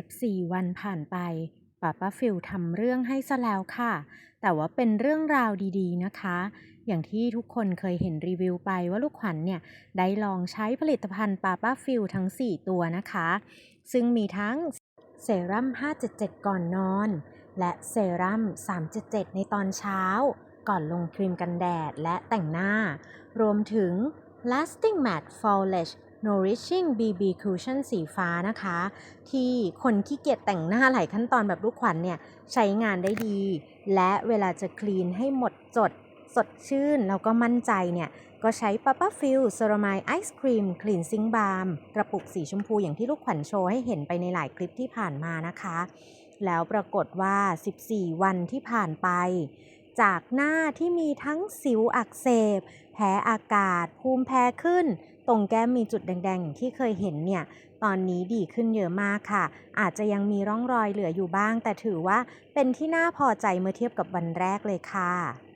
14 วันผ่านไปป้าป้าฟิลทำเรื่องให้ซะแล้วค่ะ แต่ว่าเป็นเรื่องราวดีๆนะคะ อย่างที่ทุกคนเคยเห็นรีวิวไปว่าลูกขวัญเนี่ย ได้ลองใช้ผลิตภัณฑ์ป้าป้าฟิลทั้ง 4 ตัวนะคะ ซึ่งมีทั้งเซรั่ม 577 ก่อนนอน และเซรั่ม 377 ในตอนเช้า ก่อนลงครีมกันแดดและแต่งหน้า รวมถึง Lasting Matte Flawless Nourishing BB Cushion สีฟ้านะคะ ที่คนขี้เกียจแต่งหน้าหลายขั้นตอนแบบลูกขวัญเนี่ย ใช้งานได้ดี และเวลาจะคลีนให้หมดจด สดชื่น แล้วก็มั่นใจเนี่ย ก็ใช้ Papa f i l c e r a m i d Ice Cream Cleansing Balm กระปุกสีชมพูอย่างที่ลูกขวัญโชว์ให้เห็นไปในหลายคลิปที่ผ่านมานะคะ แล้วปรากฏว่า 14 วันที่ผ่านไปจากหน้าที่มีทั้งสิวอักเสบ แพ้อากาศ ภูมิแพ้ขึ้น ตรงแก้มมีจุดแดงๆอย่างที่เคยเห็นเนี่ย ตอนนี้ดีขึ้นเยอะมากค่ะ อาจจะยังมีร่องรอยเหลืออยู่บ้าง แต่ถือว่าเป็นที่น่าพอใจเมื่อเทียบกับวันแรกเลยค่ะ